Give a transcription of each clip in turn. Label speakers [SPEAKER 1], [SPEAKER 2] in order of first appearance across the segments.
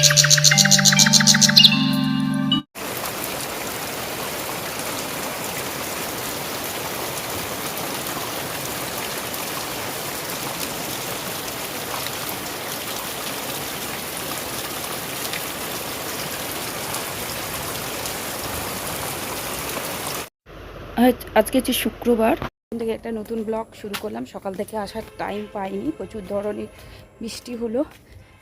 [SPEAKER 1] আজ, আজকে হচ্ছে শুক্রবার। থেকে একটা নতুন ব্লগ শুরু করলাম। সকাল থেকে আসার টাইম পাইনি। প্রচুর ধরনের বৃষ্টি হলো।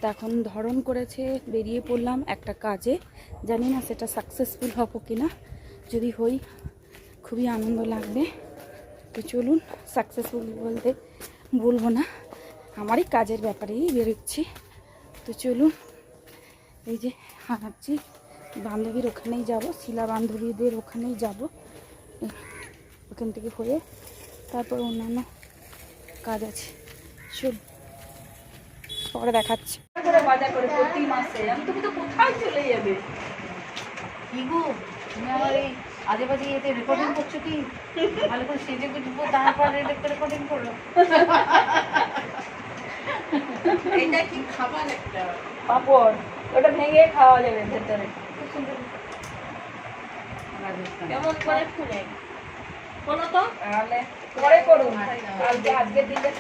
[SPEAKER 1] তা এখন ধরন করেছে, বেরিয়ে পড়লাম একটা কাজে। জানি না সেটা সাকসেসফুল হব কি না যদি হই, খুবই আনন্দ লাগবে। তো চলুন সাকসেসফুল বলতে বলব না। আমারই কাজের ব্যাপারেই বেরোচ্ছি। তো চলুন, এই যে হাঁটছি বান্ধবীর ওখানেই যাব, শিলা বান্ধবীদের ওখানেই যাব। ওখান থেকে হয়ে তারপর অন্যান্য কাজ আছে। চল পরে দেখাচ্ছি। করে বাজার করে প্রতি মাসে। আমি তুমি তো কোথায় চলে যাবে?
[SPEAKER 2] কি গো? তুমি আমার এই আজে বাজে এতে রেকর্ডিং করছ কি? ভালো করে সেজে গুজবো তারপর একটা রেকর্ডিং করো এটা কি খাবার একটা?
[SPEAKER 1] পাপড়। ওটা ভেঙে খাওয়া যাবে ভেতরে।
[SPEAKER 2] কেমন করে ফুলে বলো তো।
[SPEAKER 1] পরে করুন। আজকে দিনটা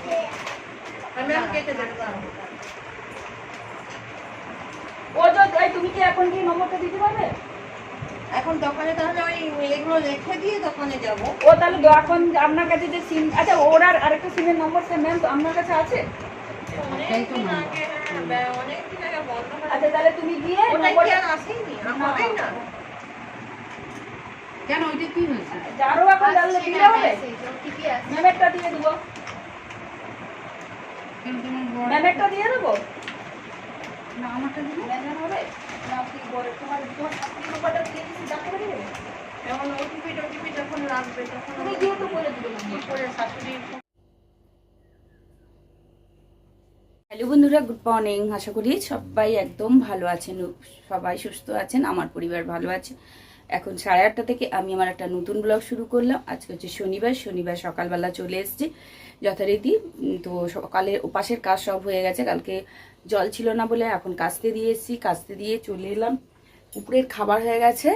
[SPEAKER 2] আমি আমি কেটে দেবো।
[SPEAKER 1] ও তো তুমি কি এখন কি নম্বরটা দিতে পারবে?
[SPEAKER 2] এখন দোকানে তাহলে ওই এগুলো রেখে দিয়ে দোকানে যাব।
[SPEAKER 1] ও তাহলে এখন আপনার কাছে যে সিম আচ্ছা ওর আর আরেকটা সিমের নম্বর সে ম্যাম আপনার কাছে আছে?
[SPEAKER 2] হ্যাঁ অনেকদিন আগে বন্ধ হয়ে
[SPEAKER 1] আচ্ছা তাহলে তুমি গিয়ে
[SPEAKER 2] কি
[SPEAKER 1] নম্বরটা
[SPEAKER 2] আর আসেনি? হবেই না। কেন ওইটা কি হয়েছে?
[SPEAKER 1] যারও এখন জানলে দিলে হবে? ম্যামেরটা দিয়ে দেবো। ম্যামেরটা দিয়ে দেবো?
[SPEAKER 2] না আমারটা দিলে
[SPEAKER 1] ম্যামের হবে না কি বলে তোমার তোমার শাশুড়ি নম্বরটা দিয়ে দিচ্ছি ডাক্তার দিয়ে দেবে
[SPEAKER 2] ওটিপি টোটিপি যখন লাগবে তখন
[SPEAKER 1] তুমি গিয়ে তো বলে দিবে
[SPEAKER 2] কি করে শাশুড়ি
[SPEAKER 1] হ্যালো বন্ধুরা গুড মর্নিং। আশা করি সবাই একদম ভালো আছেন সবাই সুস্থ আছেন আমার পরিবার ভালো আছে। এখন সাড়ে আটটা থেকে আমি আমার একটা নতুন ব্লগ শুরু করলাম। আজকে হচ্ছে শনিবার শনিবার সকালবেলা চলে এসেছি যথারীতি। তো সকালে উপাসের কাজ সব হয়ে গেছে কালকে জল ছিল না বলে এখন কাস্তে দিয়ে এসেছি, কাস্তে দিয়ে চলে এলাম। উপরের খাবার হয়ে গেছে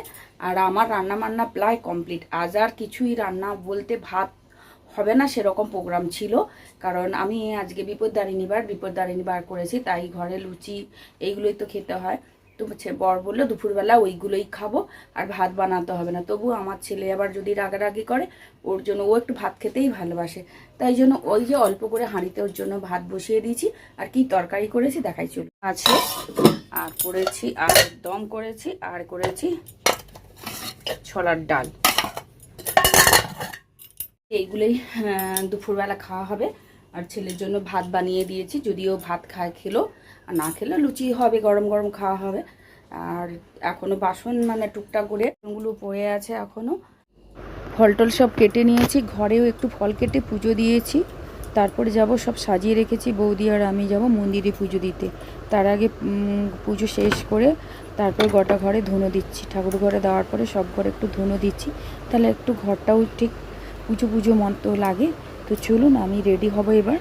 [SPEAKER 1] আর আমার রান্না বান্না প্রায় কমপ্লিট। আজ আর কিছুই রান্না বলতে ভাত হবে না, সেরকম প্রোগ্রাম ছিল। কারণ আমি আজকে বিপদ দাঁড়িয়ে নিবার বিপদ দাঁড়িয়ে নিবার করেছি, তাই ঘরে লুচি এইগুলোই তো খেতে হয়। তো বর বলল, দুপুরবেলা ওইগুলোই খাব আর ভাত বানাতে হবে না। তবু আমার ছেলে আবার যদি রাগারাগি করে, ওর জন্য ও একটু ভাত খেতেই ভালোবাসে। তাই জন্য ওই যে অল্প করে হাঁড়িতে ওর জন্য ভাত বসিয়ে দিয়েছি আর কি তরকারি করেছি দেখাই চল আছে, আর করেছি, আর দম করেছি, আর করেছি ছোলার ডাল। এইগুলোই দুপুরবেলা খাওয়া হবে। আর ছেলের জন্য ভাত বানিয়ে দিয়েছি, যদিও ভাত খায়, খেলো। না খেলে লুচি হবে, গরম গরম খাওয়া হবে। আর এখনও বাসন মানে টুকটাক করে ওগুলো পড়ে আছে এখনও। ফল টল সব কেটে নিয়েছি, ঘরেও একটু ফল কেটে পুজো দিয়েছি। তারপরে যাব, সব সাজিয়ে রেখেছি, বৌদি আর আমি যাব মন্দিরে পুজো দিতে। তার আগে পুজো শেষ করে তারপর গোটা ঘরে ধুনো দিচ্ছি। ঠাকুর ঘরে দেওয়ার পরে সব ঘরে একটু ধুনো দিচ্ছি। তাহলে একটু ঘরটাও ঠিক পুজো পুজো মতো লাগে। তো চলুন, আমি রেডি হব এবার।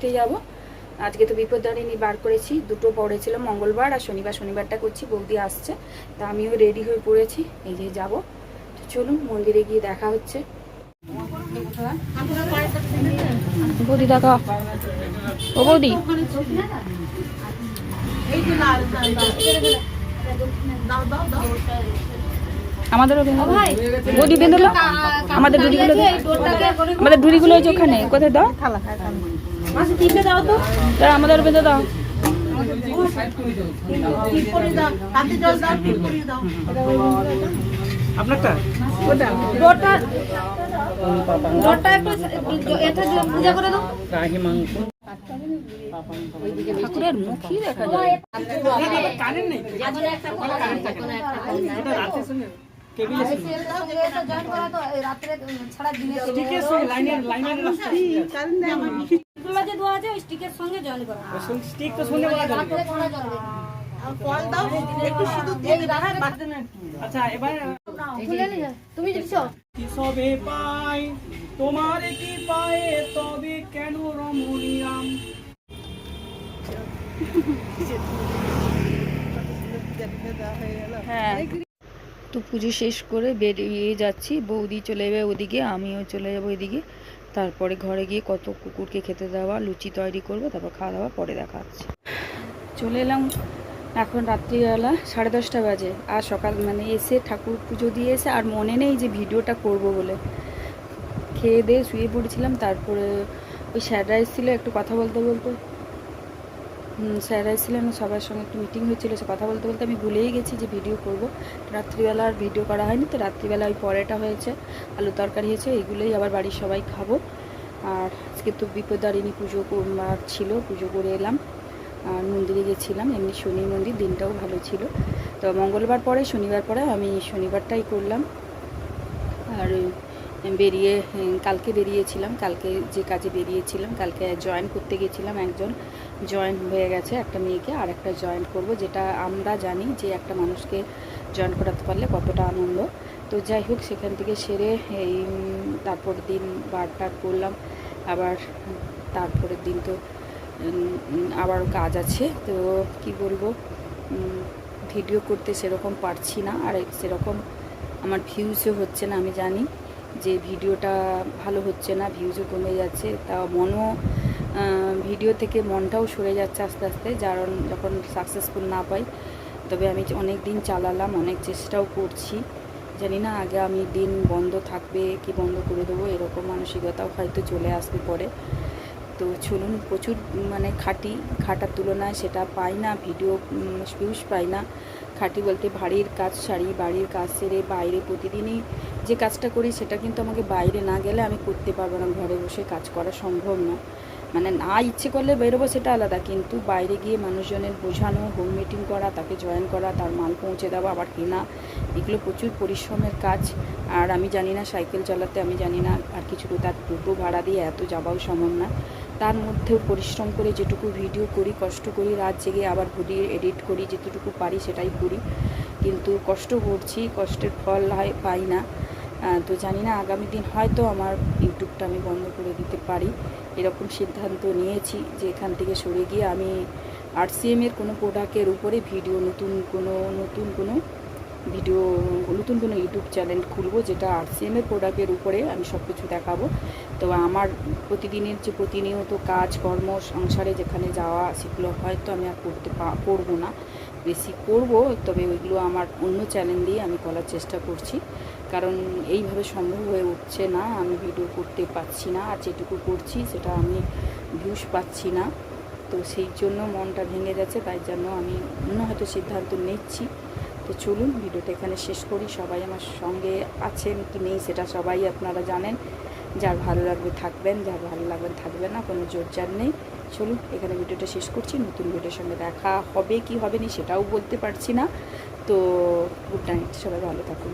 [SPEAKER 1] দিতে যাব। আজকে তো বিপদদারিণী বার করেছি। দুটো পড়েছিল মঙ্গলবার আর শনিবার শনিবারটা করছি বৌদি আসছে। তা আমিও রেডি হয়ে পড়েছি এই যে যাব। চলুন মন্দিরে গিয়ে দেখা হচ্ছে। বৌদি দেখা ও বৌদি। দাও। বৌদি আমাদের। আমাদের ওখানে। কোথায় দাও, আমাদের বেঁধে দাও।
[SPEAKER 3] আপনারটা?
[SPEAKER 4] ডোরটা ডোরটা একটু এটা পূজা করে দাও।
[SPEAKER 1] ঠাকুরের মুখই দেখা যায়।
[SPEAKER 3] কারেন্ট নেই এটা রাতে শুনে কেবিলে শুনে
[SPEAKER 4] এটা জয়েন করা তো এই রাত্রে ছাড়া দিনে
[SPEAKER 3] লাইনের লাইনের রাস্তা
[SPEAKER 4] মাঝে দেওয়া আছে ওই স্টিকের সঙ্গে জয়েন করা
[SPEAKER 3] স্টিক তো বলা যাবে।
[SPEAKER 4] রাত্রে করা যাবে
[SPEAKER 3] আচ্ছা এবার
[SPEAKER 4] খুলে নিয়ে তুমি
[SPEAKER 3] কি সবে পাই? তোমার কি পায়ে? তবে কেন
[SPEAKER 1] হ্যাঁ। তো পুজো শেষ করে বেরিয়ে যাচ্ছি বৌদি চলে যাবে ওদিকে আমিও চলে যাব ওইদিকে তারপরে ঘরে গিয়ে কত কুকুরকে খেতে দেওয়া, লুচি তৈরি করব, তারপর খাওয়া দাওয়া পরে দেখা হচ্ছে চলে এলাম এখন রাত্রিবেলা সাড়ে দশটা বাজে। আর সকাল মানে এসে ঠাকুর পুজো দিয়ে এসে আর মনে নেই যে ভিডিওটা করব বলে। খেয়ে দিয়ে শুয়ে পড়েছিলাম, তারপরে ওই স্যাররা এসেছিল একটু কথা বলতে বলতে। হুম, স্যাররা এসেছিলেন সবার সঙ্গে একটু মিটিং হয়েছিল সে কথা বলতে বলতে আমি ভুলেই গেছি যে ভিডিও করব। রাত্রিবেলা আর ভিডিও করা হয়নি তো রাত্রিবেলা ওই পরেটা হয়েছে আলু তরকারি হয়েছে এগুলোই আবার বাড়ির সবাই খাব। আর আজকে তো বিপদারিণী পুজো ছিল পুজো করে এলাম। আর মন্দিরে গেছিলাম এমনি শনি মন্দির দিনটাও ভালো ছিল। তো মঙ্গলবার পরে শনিবার পরে আমি শনিবারটাই করলাম। আর বেরিয়ে কালকে বেরিয়েছিলাম কালকে যে কাজে বেরিয়েছিলাম কালকে জয়েন করতে গেছিলাম একজন। জয়েন হয়ে গেছে একটা মেয়েকে, আর একটা জয়েন করব, যেটা আমরা জানি যে একটা মানুষকে জয়েন করাতে পারলে কতটা আনন্দ। তো যাই হোক, সেখান থেকে সেরে এই তারপর দিন বারটার করলাম। আবার তারপরের দিন তো আবারও কাজ আছে। তো কি বলব ভিডিও করতে সেরকম পারছি না। আর সেরকম আমার ভিউজও হচ্ছে না, আমি জানি। যে ভিডিওটা ভালো হচ্ছে না ভিউজও কমে যাচ্ছে, তা মনও ভিডিও থেকে মনটাও সরে যাচ্ছে আস্তে আস্তে, কারণ যখন সাকসেসফুল না পাই, তবে আমি অনেক দিন চালালাম, অনেক চেষ্টাও করছি। জানি না আগে আমি দিন বন্ধ থাকবে কি বন্ধ করে দেবো, এরকম মানসিকতাও হয়তো চলে আসবে পরে। তো চলুন, প্রচুর মানে খাটি, খাটার তুলনায় সেটা পাই না, ভিডিও ভিউজ পাই না। খাটি বলতে বাড়ির কাজ সারি, বাড়ির কাজ সেরে বাইরে প্রতিদিনই যে কাজটা করি, সেটা কিন্তু আমাকে বাইরে না গেলে আমি করতে পারব না, ঘরে বসে কাজ করা সম্ভব না। মানে না ইচ্ছে করলে বেরোবো সেটা আলাদা, কিন্তু বাইরে গিয়ে মানুষজনের বোঝানো হোম মিটিং করা, তাকে জয়েন করা, তার মাল পৌঁছে দেওয়া, আবার কেনা, এগুলো প্রচুর পরিশ্রমের কাজ। আর আমি জানি না সাইকেল চালাতে, আমি জানি না আর কিছু তার টোটো ভাড়া দিয়ে এত যাওয়াও সম্ভব না। তার মধ্যেও পরিশ্রম করে যেটুকু ভিডিও করি, কষ্ট করি, রাত জেগে আবার ভিডিও এডিট করি, যেটুকু পারি সেটাই করি। কিন্তু কষ্ট করছি, কষ্টের ফল হয়, পাই না। তো জানি না, আগামী দিন হয়তো আমার ইউটিউবটা আমি বন্ধ করে দিতে পারি। এরকম সিদ্ধান্ত নিয়েছি যে এখান থেকে সরে গিয়ে আমি আরসিএম এর কোনো প্রোডাক্টের উপরে ভিডিও নতুন কোনো নতুন কোনো ভিডিও নতুন কোনো ইউটিউব চ্যানেল খুলবো যেটা আরসিএম এর প্রোডাক্টের উপরে আমি সব কিছু দেখাবো। তো আমার প্রতিদিনের যে প্রতিনিয়ত কাজ, কর্ম, সংসারে যেখানে যাওয়া, সেগুলো হয়তো আমি আর করতে পা- করব না। বেশি করব, তবে ওইগুলো আমার অন্য চ্যানেল দিয়ে আমি করার চেষ্টা করছি। কারণ এইভাবে সম্ভব হয়ে উঠছে না, আমি ভিডিও করতে পারছি না, আর যেটুকু করছি সেটা আমি ভিউস পাচ্ছি না। তো সেই জন্য মনটা ভেঙে যাচ্ছে, তাই জন্য আমি অন্য হয়তো সিদ্ধান্ত নিচ্ছি। তো চলুন, ভিডিওটা এখানে শেষ করি। সবাই আমার সঙ্গে আছেন কি নেই সেটা সবাই আপনারা জানেন। যার ভালো লাগবে থাকবেন, যার ভালো লাগবে থাকবেন না, কোনো জোর জার নেই। চলুন, এখানে ভিডিওটা শেষ করছি। নতুন ভিডিওর সঙ্গে দেখা হবে, কি হবে না সেটাও বলতে পারছি না। তো গুড নাইট সবাই ভালো থাকুন।